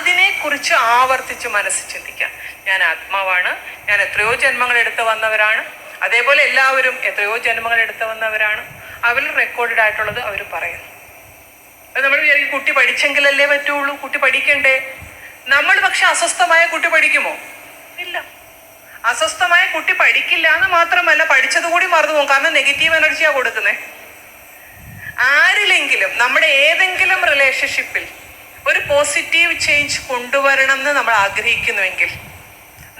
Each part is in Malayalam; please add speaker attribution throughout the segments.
Speaker 1: അതിനെക്കുറിച്ച് ആവർത്തിച്ച് മനസ്സ് ചിന്തിക്കാം. ഞാൻ ആത്മാവാണ്. ഞാൻ എത്രയോ ജന്മങ്ങൾ എടുത്ത് വന്നവരാണ്. അതേപോലെ എല്ലാവരും എത്രയോ ജന്മങ്ങൾ എടുത്ത് വന്നവരാണ്. അവർ റെക്കോർഡഡ് ആയിട്ടുള്ളത് അവർ പറയുന്നു. അത് നമ്മൾ വിചാരിക്കും കുട്ടി പഠിച്ചെങ്കിലല്ലേ പറ്റുള്ളൂ. കുട്ടി പഠിക്കണ്ടേ? നമ്മൾ പക്ഷെ അസ്വസ്ഥമായ കുട്ടി പഠിക്കുമോ? ഇല്ല. അസ്വസ്ഥമായ കുട്ടി പഠിക്കില്ല എന്ന് മാത്രമല്ല പഠിച്ചത് കൂടി മറന്നു പോകും. കാരണം നെഗറ്റീവ് എനർജിയാണ് കൊടുക്കുന്നത് ആരിലെങ്കിലും നമ്മുടെ ഏതെങ്കിലും റിലേഷൻഷിപ്പിൽ ഒരു പോസിറ്റീവ് ചേഞ്ച് കൊണ്ടുവരണം എന്ന് നമ്മൾ ആഗ്രഹിക്കുന്നുവെങ്കിൽ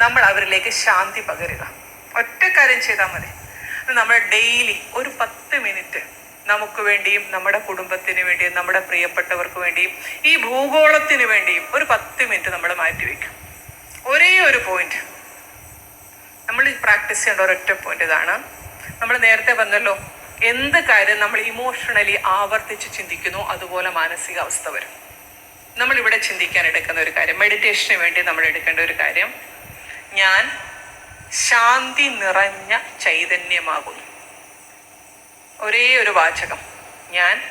Speaker 1: നമ്മൾ അവരിലേക്ക് ശാന്തി പകരുക. ഒറ്റ കാര്യം ചെയ്താൽ മതി. നമ്മൾ ഡെയിലി ഒരു പത്ത് മിനിറ്റ് നമുക്ക് വേണ്ടിയും നമ്മുടെ കുടുംബത്തിന് വേണ്ടിയും നമ്മുടെ പ്രിയപ്പെട്ടവർക്ക് വേണ്ടിയും ഈ ഭൂഗോളത്തിന് വേണ്ടിയും ഒരു പത്ത് മിനിറ്റ് നമ്മൾ മാറ്റിവെക്കും ഒരേ ഒരു പോയിന്റ് നമ്മൾ പ്രാക്ടീസ് ചെയ്യേണ്ട ഒരൊറ്റ പോയിന്റ് ഇതാണ്. നമ്മൾ നേരത്തെ പറഞ്ഞല്ലോ എന്ത് കാര്യം നമ്മൾ ഇമോഷണലി ആവർത്തിച്ച് ചിന്തിക്കുന്നു അതുപോലെ മാനസികാവസ്ഥ വരും. നമ്മൾ ഇവിടെ ചിന്തിക്കാൻ എടുക്കുന്ന ഒരു കാര്യം മെഡിറ്റേഷന് വേണ്ടി നമ്മൾ എടുക്കേണ്ട ഒരു കാര്യം ഞാൻ ശാന്തി നിറഞ്ഞ ചൈതന്യമാകുന്നു. ഒരേ ഒരു വാചകം ഞാൻ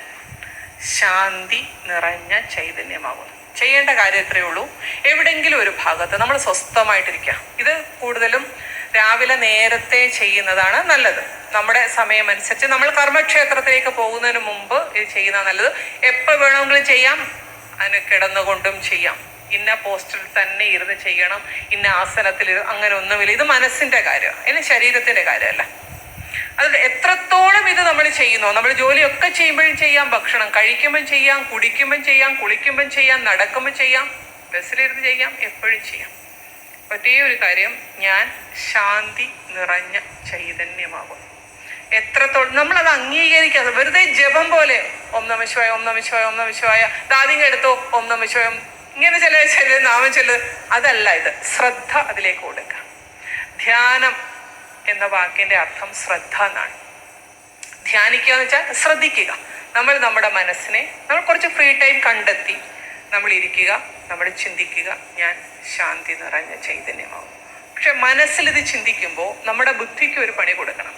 Speaker 1: ശാന്തി നിറഞ്ഞ ചൈതന്യമാകുന്നു. ചെയ്യേണ്ട കാര്യം എത്രയേ ഉള്ളൂ. എവിടെങ്കിലും ഒരു ഭാഗത്ത് നമ്മൾ സ്വസ്ഥമായിട്ടിരിക്കുക. ഇത് കൂടുതലും രാവിലെ നേരത്തെ ചെയ്യുന്നതാണ് നല്ലത്. നമ്മുടെ സമയമനുസരിച്ച് നമ്മൾ കർമ്മക്ഷേത്രത്തിലേക്ക് പോകുന്നതിന് മുമ്പ് ഇത് ചെയ്യുന്ന നല്ലത്. എപ്പോൾ വേണമെങ്കിലും ചെയ്യാം. അതിന് കിടന്നുകൊണ്ടും ചെയ്യാം. ഇന്ന പോസ്റ്റിൽ തന്നെ ഇരുന്ന് ചെയ്യണം. ഇന്ന ആസനത്തിൽ അങ്ങനെ ഒന്നുമില്ല. ഇത് മനസ്സിന്റെ കാര്യമാണ് ഇനി ശരീരത്തിന്റെ കാര്യമല്ല. അത് എത്രത്തോളം ഇത് നമ്മൾ ചെയ്യുന്നു നമ്മൾ ജോലിയൊക്കെ ചെയ്യുമ്പോഴും ചെയ്യാം ഭക്ഷണം കഴിക്കുമ്പോൾ ചെയ്യാം കുടിക്കുമ്പോൾ ചെയ്യാം കുളിക്കുമ്പോൾ ചെയ്യാം നടക്കുമ്പോൾ ചെയ്യാം ബസ്സിലിരുന്ന് ചെയ്യാം എപ്പോഴും ചെയ്യാം. ഒറ്റേ ഒരു കാര്യം ഞാൻ ശാന്തി നിറഞ്ഞ ചൈതന്യമാകും എത്രത്തോളം നമ്മൾ അത് അംഗീകരിക്കാതെ വെറുതെ ജപം പോലെ ഓം നമ ശിവായ ഓം നമ ശിവായ ഓം നമ ശിവായ. ദാദിങ്ങ എടുത്തോ ഓം നമ ഇങ്ങനെ ചില ചില നാമം ചൊല്ല്. അതല്ല ഇത്. ശ്രദ്ധ അതിലേക്ക് കൊടുക്കുക ധ്യാനം എന്ന വാക്കിന്റെ അർത്ഥം ശ്രദ്ധ എന്നാണ്. ധ്യാനിക്കുക എന്ന് വെച്ചാൽ ശ്രദ്ധിക്കുക. നമ്മൾ നമ്മുടെ മനസ്സിനെ നമ്മൾ കുറച്ച് ഫ്രീ ടൈം കണ്ടെത്തി നമ്മൾ ഇരിക്കുക നമ്മൾ ചിന്തിക്കുക. ഞാൻ ശാന്തി നിറഞ്ഞ ചൈതന്യമാവും പക്ഷെ മനസ്സിൽ ഇത് ചിന്തിക്കുമ്പോൾ നമ്മുടെ ബുദ്ധിക്ക് ഒരു പണി കൊടുക്കണം.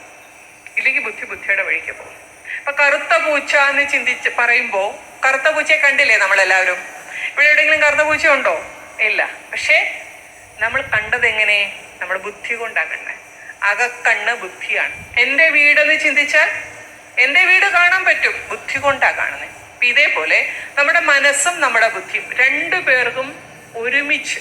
Speaker 1: ഇല്ലെങ്കിൽ ബുദ്ധി ബുദ്ധിയുടെ വഴിക്ക് പോകും. ഇപ്പൊ കറുത്ത പൂച്ച എന്ന് ചിന്തിച്ച് പറയുമ്പോൾ കറുത്ത പൂച്ചയെ കണ്ടില്ലേ നമ്മളെല്ലാവരും? ഇവിടെ എവിടെയെങ്കിലും കറുത്ത പൂച്ച ഉണ്ടോ? ഇല്ല. പക്ഷേ നമ്മൾ കണ്ടത് എങ്ങനെ? നമ്മൾ ബുദ്ധി കൊണ്ടാണ് കണ്ടത് അകക്കണ്ണ് ബുദ്ധിയാണ്. എന്റെ വീടെന്ന് ചിന്തിച്ചാൽ എന്റെ വീട് കാണാൻ പറ്റും. ബുദ്ധി കൊണ്ടാണ് കാണുന്നത് ഇതേപോലെ നമ്മുടെ മനസ്സും നമ്മുടെ ബുദ്ധിയും രണ്ടു പേർക്കും ഒരുമിച്ച്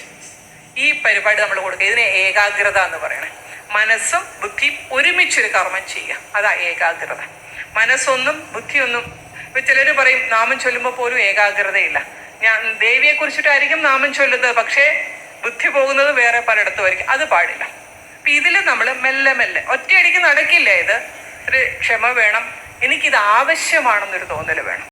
Speaker 1: ഈ പരിപാടി നമ്മൾ കൊടുക്കുക. ഇതിനെ ഏകാഗ്രത എന്ന് പറയണേ. മനസ്സും ബുദ്ധിയും ഒരുമിച്ചൊരു കർമ്മം ചെയ്യുക. അതാ ഏകാഗ്രത. മനസ്സൊന്നും ബുദ്ധിയൊന്നും ഇപ്പൊ ചിലർ പറയും നാമം ചൊല്ലുമ്പോൾ പോലും ഏകാഗ്രതയില്ല. ഞാൻ ദേവിയെ കുറിച്ചിട്ടായിരിക്കും നാമം ചൊല്ലുന്നത് പക്ഷേ ബുദ്ധി പോകുന്നത് വേറെ പലയിടത്തുമായിരിക്കും അത് പാടില്ല. അപ്പൊ ഇതിൽ നമ്മൾ മെല്ലെ മെല്ലെ ഒറ്റയടിക്ക് നടക്കില്ല ഇത്? ഒരു ക്ഷമ വേണം. എനിക്കിത് ആവശ്യമാണെന്നൊരു തോന്നൽ വേണം.